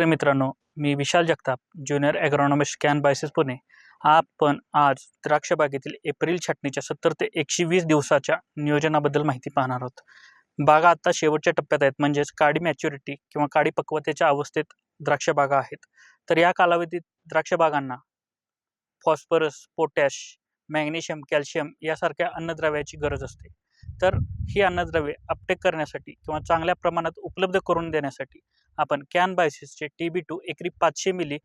तर मित्रांनो मी Vishal Jagtap junior agronomist can biases Pune. आपण आज द्राक्ष बागेतील एप्रिल छाटणीच्या सत्तर ते एकशे वीस दिवसाच्या नियोजनाबद्दल माहिती पाहणार आहोत. बागा आत्ता शेवटच्या टप्प्यात आहेत म्हणजेच काडी मॅच्युरिटी किंवा काडी पक्वतेच्या अवस्थेत द्राक्ष बागा आहेत. तर या कालावधीत द्राक्ष बागांना फॉस्फरस पोटॅश मॅग्नेशियम कॅल्शियम यासारख्या अन्नद्रव्याची गरज असते. तर ही अन्नद्रव्ये अपटेक करण्यासाठी किंवा चांगल्या प्रमाणात उपलब्ध करून देण्यासाठी आपण कॅन बायसिसचे टी बी टू एकरी पाचशे मिली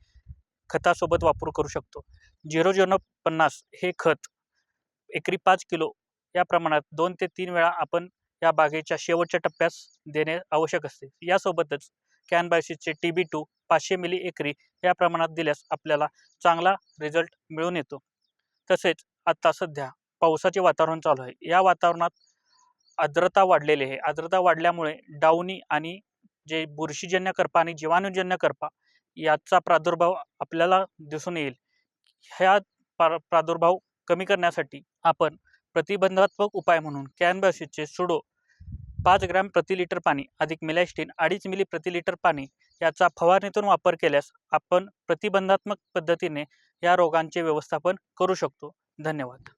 खतासोबत वापर करू शकतो. झिरो झिरो पन्नास हे खत एकरी पाच किलो या प्रमाणात दोन ते तीन वेळा आपण या बागेच्या शेवटच्या टप्प्यास देणे आवश्यक असते. यासोबतच कॅन बायसिसचे टी बी टू पाचशे मिली एकरी या प्रमाणात दिल्यास आपल्याला चांगला रिझल्ट मिळून येतो. तसेच आत्ता सध्या पावसाचे वातावरण चालू आहे. या वातावरणात आर्द्रता वाढलेली आहे. आर्द्रता वाढल्यामुळे डाउनी आणि जे बुरशीजन्य करपा आणि जीवाणूजन्य करपा याचा प्रादुर्भाव आपल्याला दिसून येईल. ह्या प्रा प्रादुर्भाव कमी करण्यासाठी आपण प्रतिबंधात्मक उपाय म्हणून कॅनबॅसिसचे सुडो पाच ग्रॅम प्रति लिटर पाणी अधिक मिलॅस्टीन अडीच मिली प्रति लिटर पाणी याचा फवारणीतून वापर केल्यास आपण प्रतिबंधात्मक पद्धतीने या रोगांचे व्यवस्थापन करू शकतो. धन्यवाद.